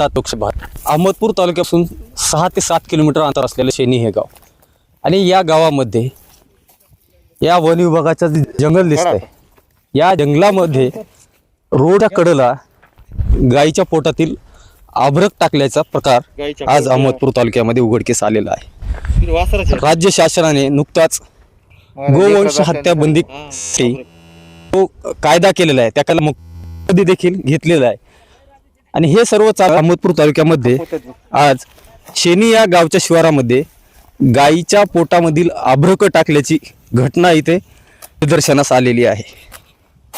सात लोकसभा. अहमदपूर तालुक्यापासून सहा ते सात किलोमीटर अंतर असलेलं शेनी हे गाव. आणि या गावामध्ये या वन विभागाचं जंगल दिसतंय या जंगलामध्ये रोडच्या कडेला गाईच्या पोटातील आभरक टाकल्याचा प्रकार आज अहमदपूर तालुक्यामध्ये उघडकीस आलेला आहे. राज्य शासनाने नुकताच गोवंश हत्या बंदी तो कायदा केलेला आहे. त्या मुक्ती देखील घेतलेला आहे. आणि हे सर्व चाल अहमदपूर तालुक्यामध्ये आज शेनी या गावच्या शिवारामध्ये गाईच्या पोटामधील आभ्रक टाकल्याची घटना इथे निदर्शनास आलेली आहे.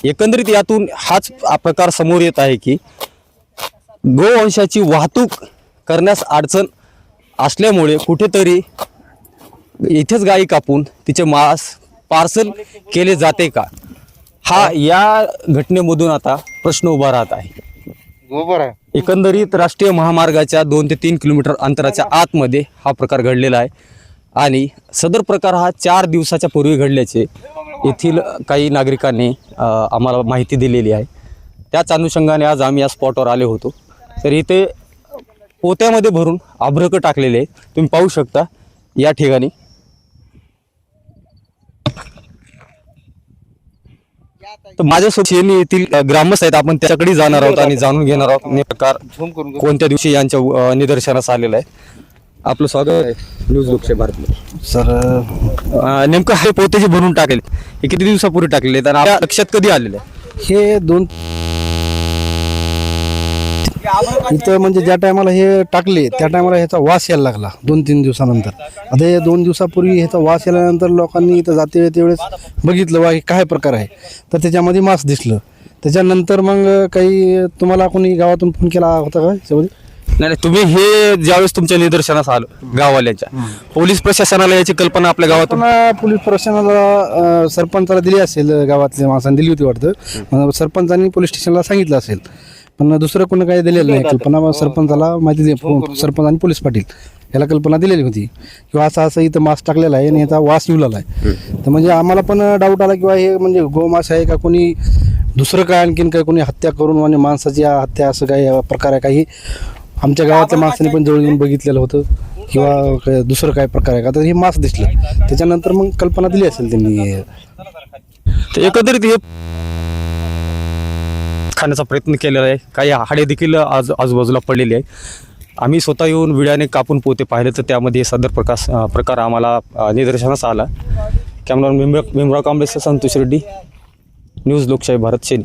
एकंदरीत यातून हाच प्रकार समोर येत आहे की गोवंशाची वाहतूक करण्यास अडचण असल्यामुळे कुठेतरी इथेच गायी कापून तिचे मांस पार्सल केले जाते का? हा या घटनेमधून आता प्रश्न उभा राहत आहे. बरोबर आहे. एकंदरीत राष्ट्रीय महामार्गाच्या दोन ते तीन किलोमीटर अंतराच्या आतमध्ये हा प्रकार घडलेला आहे. आणि सदर प्रकार हा चार दिवसाच्या पूर्वी घडल्याचे येथील काही नागरिकांनी अ, आम्हाला माहिती दिलेली आहे. त्याच अनुषंगाने आज आम्ही या स्पॉटवर आले होतो. तर इथे पोत्यामध्ये भरून आभ्रक टाकलेले आहे तुम्ही पाहू शकता या ठिकाणी. तर माझ्यासोबत शेनी येथील ग्रामस्थ आहेत. आपण त्याच्याकडे जाणार आहोत आणि जाणून घेणार आहोत प्रकार कोणत्या दिवशी यांच्या निदर्शनास आलेलं आहे. आपलं स्वागत आहे. न्यूज लोकशाही भारतमध्ये. सर नेमकं हे पोते जे भरून टाकेल. हे किती दिवसापूर्वी टाकलेले आहेत आणि आपल्या लक्षात कधी आलेलं आहे? हे दोन इथं म्हणजे ज्या टायमाला हे टाकले त्या टायमाला ह्याचा वास यायला लागला दोन तीन दिवसानंतर. आता हे दोन दिवसापूर्वी ह्याचा वास यायल्यानंतर लोकांनी इथं जाते त्यावेळेस बघितलं वा हे काय प्रकार आहे. तर त्याच्यामध्ये मांस दिसलं. त्याच्यानंतर मग काही तुम्हाला कोणी गावातून फोन केला होता का याच्यामध्ये? नाही नाही तुम्ही हे ज्यावेळेस तुमच्या निदर्शनास आलं गाववाल्यांच्या पोलीस प्रशासनाला याची कल्पना आपल्या गावातून? पुन्हा पोलीस प्रशासनाला अं, सरपंचाला दिली असेल गावातल्या माणसांनी दिली होती वाटतं. सरपंचांनी पोलीस स्टेशनला सांगितलं असेल. पण दुसरं कोणी काही दिलेलं नाही. कल्पना मग सरपंचाला माहिती दे. सरपंच आणि पोलीस पाटील याला कल्पना दिलेली होती. किंवा असं असं इथं मास्क टाकलेला आहे आणि याचा वास येऊ लागला आहे तर म्हणजे आम्हाला पण डाऊट आला किंवा हे म्हणजे गोमास आहे का कोणी दुसरं काय आणखीन काय कोणी हत्या करून म्हणजे माणसाची हत्या असं काही प्रकार आहे काही आमच्या गावातल्या माणसाने पण जवळ येऊन बघितलेलं होतं. किंवा काय दुसरं काय प्रकार आहे का? तर हे मास्क दिसलं. त्याच्यानंतर मग कल्पना दिली असेल त्यांनी. तर एकंदरीत हे खाण्याचा प्रयत्न केलेला आहे. काही हाडे देखील आज आजूबाजूला पडलेली आहे आम्ही स्वतः येऊन विड्याने कापून पोते पाहिले तर त्यामध्ये सदर प्रकाश प्रकार आम्हाला निदर्शनास आला. कॅमेरा भीमराव भीमराव कांबळे संतोष रेड्डी न्यूज लोकशाही भारत सेनी